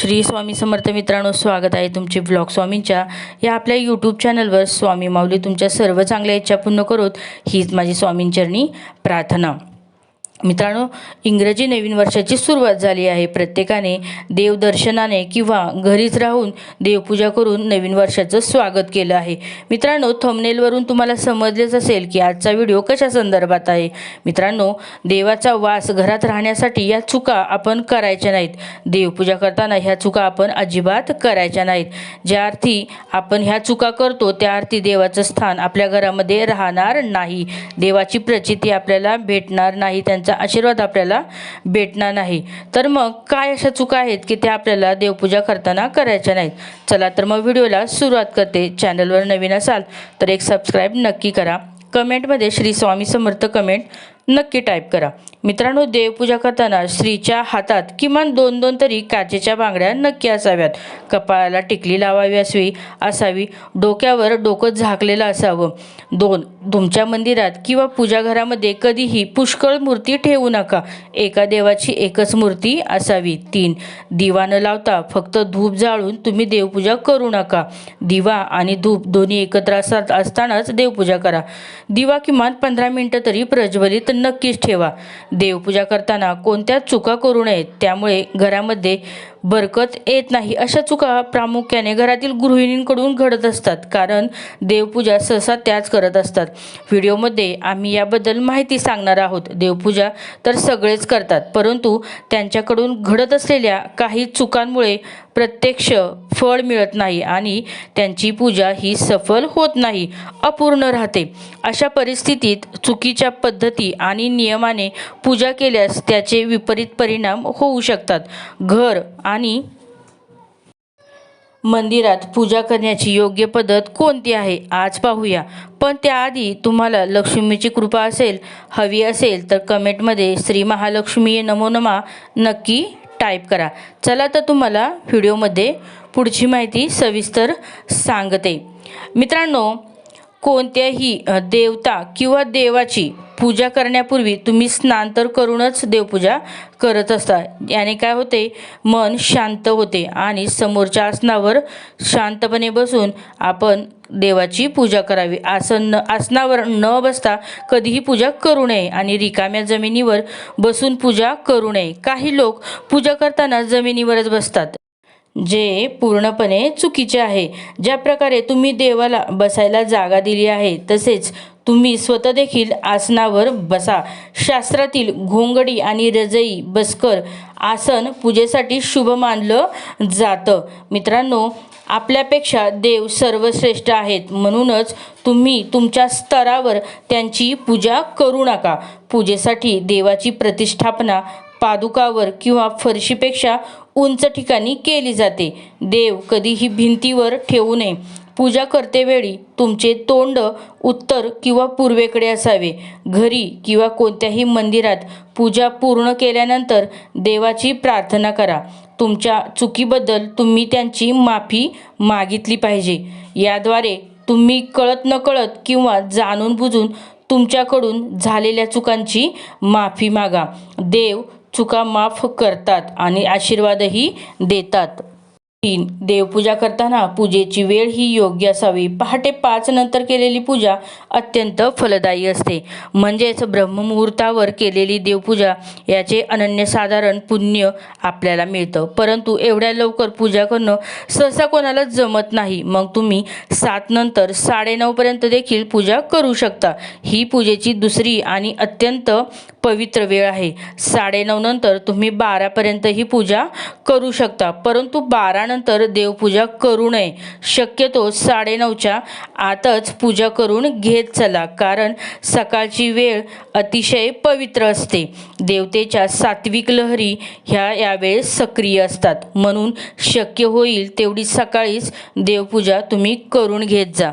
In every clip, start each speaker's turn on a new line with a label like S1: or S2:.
S1: श्री स्वामी समर्थ मित्रांनो स्वागत आहे तुमचे ब्लॉग स्वामींच्या या आपल्या यूट्यूब चॅनलवर स्वामी माऊली तुमच्या सर्व चांगल्या इच्छा पूर्ण करोत. हीच माझी स्वामींचरणी प्रार्थना. मित्रांनो इंग्रजी नवीन वर्षाची सुरुवात झाली आहे. प्रत्येकाने देवदर्शनाने किंवा घरीच राहून देवपूजा करून नवीन वर्षाचं स्वागत केलं आहे. मित्रांनो थंबनेलवरून तुम्हाला समजलेच असेल की आजचा व्हिडिओ कशा संदर्भात आहे. मित्रांनो देवाचा वास घरात राहण्यासाठी या चुका आपण करायच्या नाहीत. देवपूजा करताना ह्या चुका आपण अजिबात करायच्या नाहीत. ज्या अर्थी आपण ह्या चुका करतो त्या अर्थी देवाचं स्थान आपल्या घरामध्ये राहणार नाही. देवाची प्रचिती आपल्याला भेटणार नाही. त्यांचा आशीर्वाद आपल्याला भेटणार नाही. तर मग काय अशा चुका आहेत की त्या आपल्याला देवपूजा करताना करायच्या नाहीत? चला तर मग व्हिडिओला सुरुवात करते. चॅनलवर नवीन असाल तर एक सबस्क्राईब नक्की करा. कमेंटमध्ये श्री स्वामी समर्थ कमेंट नक्की टाईप करा. मित्रांनो देवपूजा करताना स्त्रीच्या हातात किमान दोन दोन तरी काचेच्या बांगड्या नक्की असाव्यात. कपाळाला टिकली लावावी असावी असावी. डोक्यावर डोकं झाकलेलं असावं. दोन तुमच्या मंदिरात किंवा पूजाघरामध्ये कधीही पुष्कळ मूर्ती ठेवू नका. एका देवाची एकच मूर्ती असावी. तीन दिवा न लावता फक्त धूप जाळून तुम्ही देवपूजा करू नका. दिवा आणि धूप दोन्ही एकत्र असतानाच देवपूजा करा. दिवा किमान पंधरा मिनटं तरी प्रज्वलित नक्कीच ठेवा. देवपूजा करताना कोणत्या चुका करू नयेत त्यामुळे घरामध्ये बरकत येत नाही. अशा चुका प्रामुख्याने घरातील गृहिणींकडून घडत असतात कारण देवपूजा सहसा त्याच करत असतात. व्हिडिओमध्ये आम्ही याबद्दल माहिती सांगणार आहोत. देवपूजा तर सगळेच करतात परंतु त्यांच्याकडून घडत असलेल्या काही चुकांमुळे प्रत्यक्ष फळ मिळत नाही आणि त्यांची पूजा ही सफल होत नाही अपूर्ण राहते. अशा परिस्थितीत चुकीच्या पद्धती आणि नियमाने पूजा केल्यास त्याचे विपरीत परिणाम होऊ शकतात. घर आणि मंदिरात पूजा करण्याची योग्य पद्धत कोणती आहे? आज पाहूया. पण त्याआधी तुम्हाला लक्ष्मीची कृपा असेल हवी असेल तर कमेंटमध्ये श्री महालक्ष्मी नमोनमा नक्की टाईप करा. चला तर तुम्हाला व्हिडिओमध्ये पुढची माहिती सविस्तर सांगते. मित्रांनो कोणत्याही देवता किंवा देवाची पूजा करण्यापूर्वी तुम्ही स्नान तर करूनच देवपूजा करत असता. याने काय होते? मन शांत होते आणि समोरच्या आसनावर शांतपणे बसून आपण देवाची पूजा करावी. आसन न आसनावर न बसता कधीही पूजा करू नये आणि रिकाम्या जमिनीवर बसून पूजा करू नये. काही लोक पूजा करताना जमिनीवरच बसतात जे पूर्णपणे चुकीचे आहे. ज्या प्रकारे तुम्ही देवाला बसायला जागा दिली आहे तसेच तुम्ही स्वतः देखील आसनावर बसा. शास्त्रातील घोंगडी आणि रजई बसकर आसन पूजेसाठी शुभ मानलं जातं. मित्रांनो आपल्यापेक्षा देव सर्वश्रेष्ठ आहेत. म्हणूनच तुम्ही तुमच्या स्तरावर त्यांची पूजा करू नका. पूजेसाठी देवाची प्रतिष्ठापना पादुकावर किंवा फरशीपेक्षा उंच ठिकाणी केली जाते. देव कधीही भिंतीवर ठेवू नये. पूजा करतेवेळी तुमचे तोंड उत्तर किंवा पूर्वेकडे असावे. घरी किंवा कोणत्याही मंदिरात पूजा पूर्ण केल्यानंतर देवाची प्रार्थना करा. तुमच्या चुकीबद्दल तुम्ही त्यांची माफी मागितली पाहिजे. याद्वारे तुम्ही कळत नकळत किंवा जाणून बुजून तुमच्याकडून झालेल्या चुकांची माफी मागा. देव चुका माफ करतात आणि आशीर्वादही देतात. तीन. देवपूजा करताना पूजेची वेळ ही योग्य असावी. पहाटे पाच नंतर केलेली पूजा अत्यंत फलदायी असते. म्हणजेच ब्रह्ममुहूर्तावर केलेली देवपूजा याचे अनन्यसाधारण पुण्य आपल्याला मिळतं. परंतु एवढ्या लवकर पूजा करणं सहसा कोणाला जमत नाही. मग तुम्ही सात नंतर साडेनऊपर्यंत देखील पूजा करू शकता. ही पूजेची दुसरी आणि अत्यंत पवित्र वेळ आहे. साडेनऊ नंतर तुम्ही बारापर्यंत ही पूजा करू शकता. परंतु बारानंतर देवपूजा करू नये. शक्यतो साडेनऊच्या आतच पूजा करून घेत चला. कारण सकाळची वेळ अतिशय पवित्र असते. देवतेच्या सात्विक लहरी ह्या यावेळेस सक्रिय असतात. म्हणून शक्य होईल तेवढी सकाळीच देवपूजा तुम्ही करून घेत जा.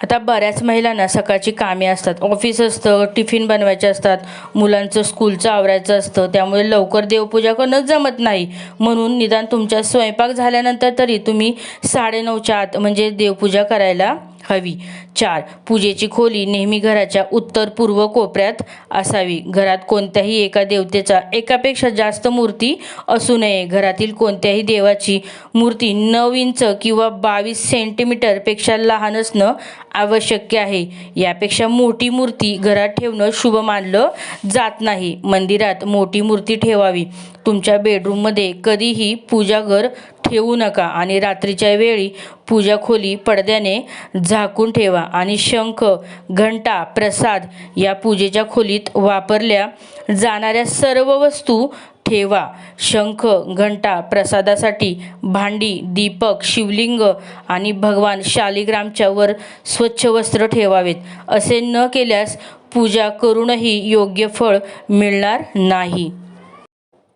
S1: आता बऱ्याच महिलांना सकाळची कामे असतात. ऑफिस असतं टिफिन बनवायचे असतात. मुलांचं स्कूलचं आवरायचं असतं. त्यामुळे लवकर देवपूजा करणं जमत नाही. म्हणून निदान तुमच्या स्वयंपाक झाल्यानंतर तरी तुम्ही साडेनऊच्या आत म्हणजे देवपूजा करायला हवी. चार पूजेची खोली नेहमी घराच्या उत्तर पूर्व कोपऱ्यात असावी. घरात कोणत्याही एका देवतेचा एकापेक्षा जास्त मूर्ती असू नये. घरातील कोणत्याही देवाची मूर्ती नऊ इंच किंवा बावीस सेंटीमीटरपेक्षा लहान असणं आवश्यक आहे. यापेक्षा मोठी मूर्ती घरात ठेवणं शुभ मानलं जात नाही. मंदिरात मोठी मूर्ती ठेवावी. तुमच्या बेडरूममध्ये कधीही पूजाघर ठेवू नका आणि रात्रीच्या वेळी पूजा खोली पडद्याने झाकून ठेवा आणि शंख घंटा प्रसाद या पूजेच्या खोलीत वापरल्या जाणाऱ्या सर्व वस्तू ठेवा. शंख घंटा प्रसादासाठी भांडी दीपक शिवलिंग आणि भगवान शालिग्रामच्या वर स्वच्छ वस्त्र ठेवावेत. असे न केल्यास पूजा करूनही योग्य फळ मिळणार नाही.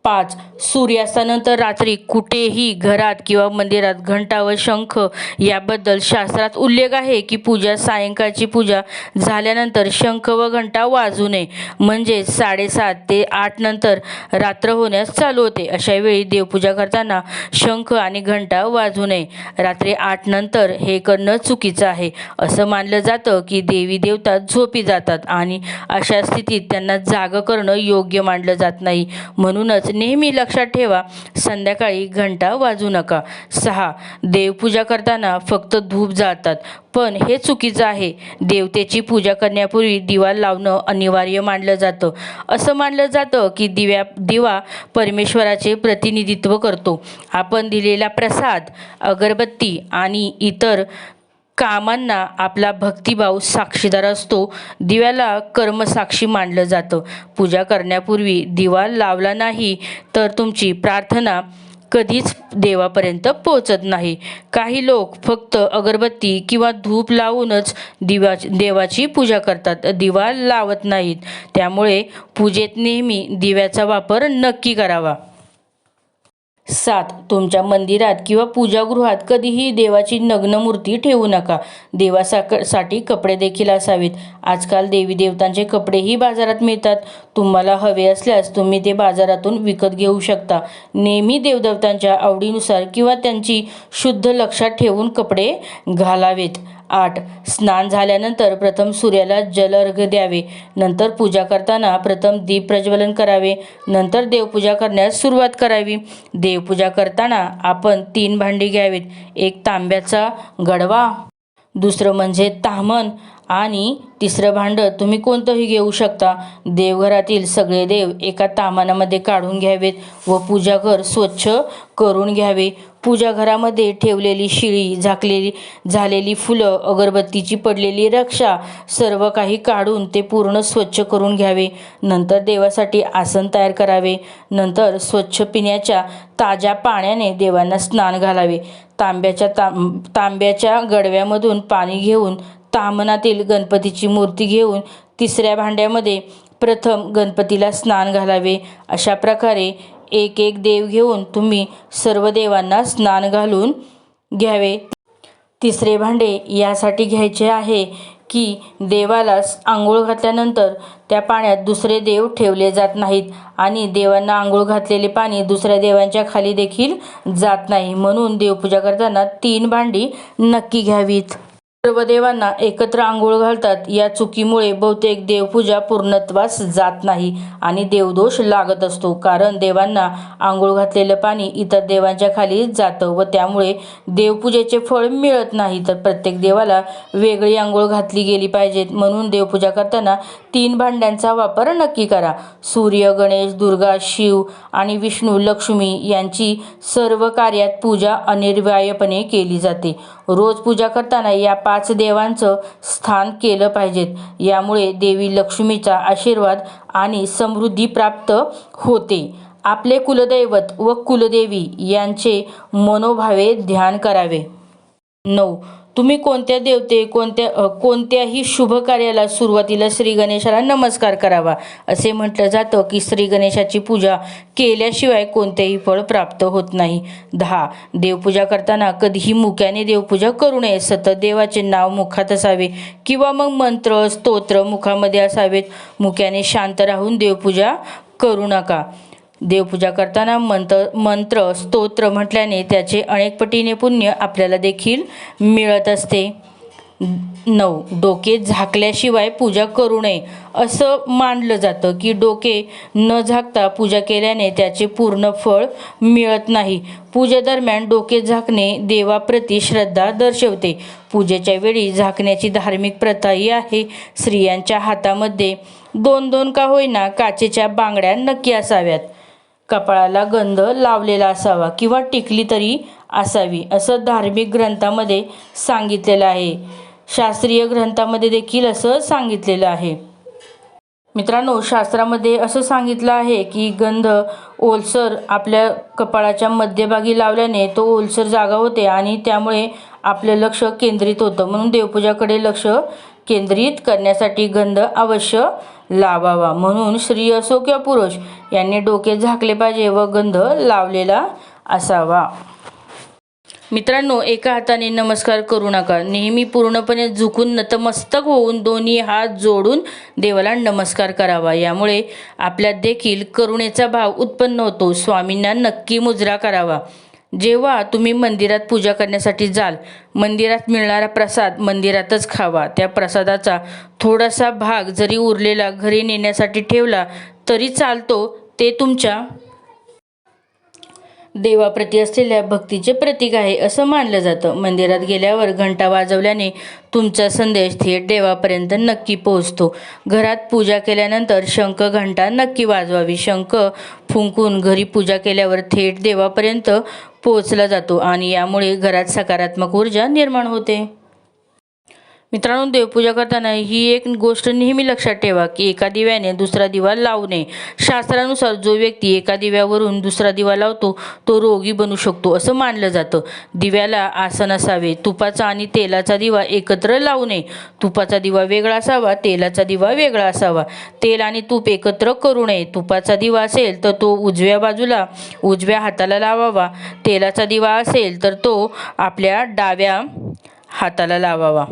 S1: पाच. सूर्यास्तानंतर रात्री कुठेही घरात किंवा मंदिरात घंटा व शंख याबद्दल शास्त्रात उल्लेख आहे की पूजा सायंकाळची पूजा झाल्यानंतर शंख व घंटा वाजू नये. म्हणजे साडेसात ते आठ नंतर रात्र होण्यास चालू होते. अशा वेळी देवपूजा करताना शंख आणि घंटा वाजू नये. रात्री आठ नंतर हे करणं चुकीचं आहे. असं मानलं जातं की देवी देवता झोपी जातात आणि अशा स्थितीत त्यांना जाग करणं योग्य मानलं जात नाही. म्हणूनच नेहमी लक्षात ठेवा संध्याकाळी घंटा वाजू नका. सहा देवपूजा करताना फक्त धूप जाळतात. पण हे चुकीचं आहे. देवतेची पूजा करण्यापूर्वी दिवा लावणं अनिवार्य मानलं जातं. असं मानलं जातं की दिव्या दिवा परमेश्वराचे प्रतिनिधित्व करतो. आपण दिलेला प्रसाद अगरबत्ती आणि इतर कामांना आपला भक्तिभाव साक्षीदार असतो. दिव्याला कर्मसाक्षी मानलं जातं. पूजा करण्यापूर्वी दिवा लावला नाही तर तुमची प्रार्थना कधीच देवापर्यंत पोचत नाही. काही लोक फक्त अगरबत्ती किंवा धूप लावूनच दिवा देवाची पूजा करतात. दिवा लावत नाहीत. त्यामुळे पूजेत नेहमी दिव्याचा वापर नक्की करावा. सात तुमच्या मंदिरात किंवा पूजागृहात कधीही देवाची नग्न मूर्ती ठेवू नका. देवासाकसाठी कपडे देखील असावेत. आजकाल देवी देवतांचे कपडेही बाजारात मिळतात. तुम्हाला हवे असल्यास तुम्ही ते बाजारातून विकत घेऊ शकता. नेहमी देवदेवतांच्या आवडीनुसार किंवा त्यांची शुद्ध लक्षात ठेवून कपडे घालावेत. आठ. स्नान झाल्यानंतर प्रथम सूर्याला जलर्घ द्यावे. नंतर पूजा करताना प्रथम दीप प्रज्वलन करावे. नंतर देवपूजा करण्यास सुरुवात करावी. देवपूजा करताना आपण तीन भांडी घ्यावीत. एक तांब्याचा गडवा. दुसरं म्हणजे तामन. आणि तिसरं भांडं तुम्ही कोणतंही घेऊ शकता. देवघरातील सगळे देव एका तामानामध्ये काढून घ्यावेत व पूजाघर स्वच्छ करून घ्यावे. पूजाघरामध्ये ठेवलेली शिळी झाकलेली झालेली फुलं अगरबत्तीची पडलेली रक्षा सर्व काही काढून ते पूर्ण स्वच्छ करून घ्यावे. नंतर देवासाठी आसन तयार करावे. नंतर स्वच्छ पिण्याच्या ताज्या पाण्याने देवांना स्नान घालावे. तांब्याच्या तां तांब्याच्या गडव्यामधून पाणी घेऊन तामनातील गणपतीची मूर्ती घेऊन तिसऱ्या भांड्यामध्ये प्रथम गणपतीला स्नान घालावे. अशा प्रकारे एक एक देव घेऊन तुम्ही सर्व देवांना स्नान घालून घ्यावे. तिसरे भांडे यासाठी घ्यायचे आहे की देवाला आंघोळ घातल्यानंतर त्या पाण्यात दुसरे देव ठेवले जात नाहीत आणि देवांना आंघोळ घातलेले पाणी दुसऱ्या देवांच्या खाली देखील जात नाही. म्हणून देवपूजा करताना तीन भांडी नक्की घ्यावीत. सर्व देवांना एकत्र आंघोळ घालतात. या चुकीमुळे बहुतेक देवपूजा पूर्णत्वास जात नाही आणि देवदोष लागत असतो. कारण देवांना आंघोळ घातलेलं पाणी इतर देवांच्या खाली जातं व त्यामुळे देवपूजेचे फळ मिळत नाही. तर प्रत्येक देवाला वेगळी आंघोळ घातली गेली पाहिजेत. म्हणून देवपूजा करताना तीन भांड्यांचा वापर नक्की करा. सूर्य गणेश दुर्गा शिव आणि विष्णू लक्ष्मी यांची सर्व कार्यात पूजा अनिर्वायपणे केली जाते. रोज पूजा करताना या पाच देवांचं स्थान केलं पाहिजेत. यामुळे देवी लक्ष्मीचा आशीर्वाद आणि समृद्धी प्राप्त होते. आपले कुलदैवत व कुलदेवी यांचे मनोभावे ध्यान करावे. नऊ. तुम्ही कोणत्या देवते कोणत्या कोणत्याही शुभ कार्याला सुरुवातीला श्री गणेशाला नमस्कार करावा. असे म्हटलं जातं की श्री गणेशाची पूजा केल्याशिवाय कोणतेही फळ प्राप्त होत नाही. दहा. देवपूजा करताना कधीही मुक्याने देवपूजा करू नये. सतत देवाचे नाव मुखात असावे किंवा मग मंत्र स्तोत्र मुखामध्ये असावेत. मुक्याने शांत राहून देवपूजा करू नका. देवपूजा करताना मंत्र मंत्र स्तोत्र म्हटल्याने त्याचे अनेक पटीने पुण्य आपल्याला देखील मिळत असते. नऊ डोके झाकल्याशिवाय पूजा करू नये असं मानलं जातं की डोके न झाकता पूजा केल्याने त्याचे पूर्ण फळ मिळत नाही. पूजेदरम्यान डोके झाकणे देवाप्रती श्रद्धा दर्शवते. पूजेच्या वेळी झाकण्याची धार्मिक प्रथाही आहे. स्त्रियांच्या हातामध्ये दोन दोन का होईना काचेच्या बांगड्या नक्की असाव्यात. कपाळाला गंध लावलेला असावा किंवा टिकली तरी असावी असं धार्मिक ग्रंथामध्ये सांगितलेलं आहे. शास्त्रीय ग्रंथामध्ये देखील असं सांगितलेलं आहे. मित्रांनो शास्त्रामध्ये असं सांगितलं आहे की गंध ओलसर आपल्या कपाळाच्या मध्यभागी लावल्याने तो ओलसर जागा होते आणि त्यामुळे आपलं लक्ष केंद्रित होतं. म्हणून देवपूजाकडे लक्ष केंद्रित करण्यासाठी गंध अवश्य लावावा. म्हणून स्त्री असो किंवा पुरुष यांनी डोके झाकले पाहिजे व गंध लावलेला असावा. मित्रांनो एका हाताने नमस्कार करू नका. नेहमी पूर्णपणे झुकून नतमस्तक होऊन दोन्ही हात जोडून देवाला नमस्कार करावा. यामुळे आपल्यात देखील करुणेचा भाव उत्पन्न होतो. स्वामींना नक्की मुजरा करावा. जेव्हा तुम्ही मंदिरात पूजा करण्यासाठी जाल मंदिरात मिळणारा प्रसाद मंदिरातच खावा. त्या प्रसादाचा थोडासा भाग जरी उरलेला घरी नेण्यासाठी ठेवला तरी चालतो ते तुमच्या देवाप्रती असलेल्या भक्तीचे प्रतीक आहे असं मानलं जातं. मंदिरात गेल्यावर घंटा वाजवल्याने तुमचा संदेश थेट देवापर्यंत नक्की पोहोचतो. घरात पूजा केल्यानंतर शंख घंटा नक्की वाजवावी. शंख फुंकून घरी पूजा केल्यावर थेट देवापर्यंत पोहोचला जातो आणि यामुळे घरात सकारात्मक ऊर्जा निर्माण होते. मित्रांनो देवपूजा करताना ही एक गोष्ट नेहमी लक्षात ठेवा की एका दिव्याने दुसरा दिवा लावू नये. शास्त्रानुसार जो व्यक्ती एका दिव्यावरून दुसरा दिवा लावतो तो रोगी बनू शकतो असं मानलं जातं. दिव्याला आसन असावे तुपाचा आणि तेलाचा दिवा एकत्र लावू नये. तुपाचा दिवा वेगळा असावा तेलाचा दिवा वेगळा असावा. तेल आणि तूप एकत्र करू नये. तुपाचा दिवा असेल तर तो उजव्या बाजूला उजव्या हाताला लावावा. तेलाचा दिवा असेल तर तो आपल्या डाव्या हाताला लावावा.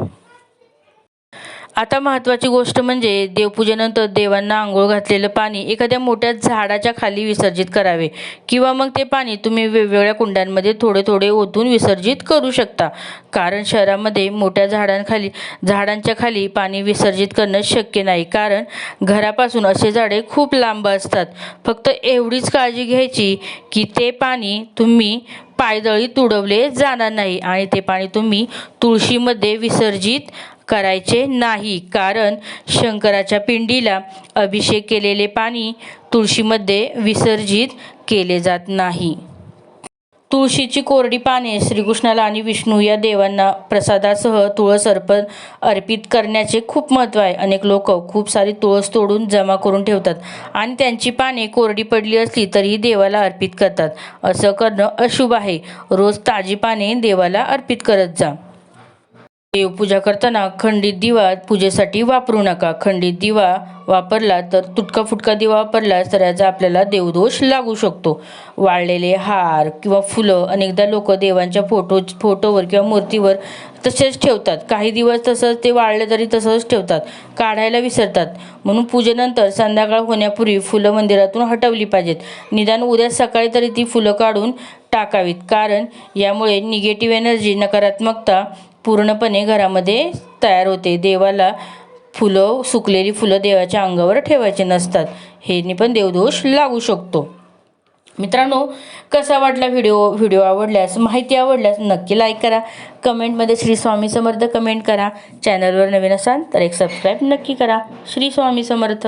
S1: आता महत्त्वाची गोष्ट म्हणजे देवपूजेनंतर देवांना आंघोळ घातलेलं पाणी एखाद्या मोठ्या झाडाच्या खाली विसर्जित करावे. किंवा मग ते पाणी तुम्ही वेगवेगळ्या कुंड्यांमध्ये थोडे थोडे ओतून विसर्जित करू शकता. कारण शहरामध्ये मोठ्या झाडांखाली झाडांच्या खाली पाणी विसर्जित करणं शक्य नाही. कारण घरापासून असे झाडे खूप लांब असतात. फक्त एवढीच काळजी घ्यायची की ते पाणी तुम्ही पायदळी तुडवले जाणार नाही आणि ते पाणी तुम्ही तुळशीमध्ये विसर्जित करायचे नाही. कारण शंकराच्या पिंडीला अभिषेक केलेले पाणी तुळशीमध्ये विसर्जित केले जात नाही. तुळशीची कोरडी पाने श्रीकृष्णाला आणि विष्णू या देवांना प्रसादासह तुळस अर्पण अर्पित करण्याचे खूप महत्त्व आहे. अनेक लोक खूप सारी तुळस तोडून जमा करून ठेवतात आणि त्यांची पाने कोरडी पडली असली तरीही देवाला अर्पित करतात. असं करणं अशुभ आहे. रोज ताजी पाने देवाला अर्पित करत जा. देवपूजा करताना खंडित दिवा पूजेसाठी वापरू नका. खंडित दिवा वापरला तर तुटका फुटका दिवा वापरला तर याचा आपल्याला देवदोष लागू शकतो. वाळलेले हार किंवा फुलं अनेकदा लोक देवांच्या फोटो फोटोवर किंवा मूर्तीवर तसेच ठेवतात. काही दिवस तसंच ते वाळले तरी तसंच ठेवतात. काढायला विसरतात. म्हणून पूजेनंतर संध्याकाळ होण्यापूर्वी फुलं मंदिरातून हटवली पाहिजेत. निदान उद्या सकाळी तरी ती फुलं काढून टाकावीत. कारण यामुळे निगेटिव्ह एनर्जी नकारात्मकता पूर्णपणे घरामध्ये तयार होते. देवाला फुलं सुकलेली फुलं देवाच्या अंगावर ठेवायचे नसतात. ह्यानी पण देवदोष लागू शकतो. मित्रांनो कसा वाटला व्हिडिओ? व्हिडिओ आवडल्यास माहिती आवडल्यास नक्की लाईक करा. कमेंटमध्ये श्री स्वामी समर्थ कमेंट करा. चॅनलवर नवीन असाल तर एक सबस्क्राईब नक्की करा. श्री स्वामी समर्थ.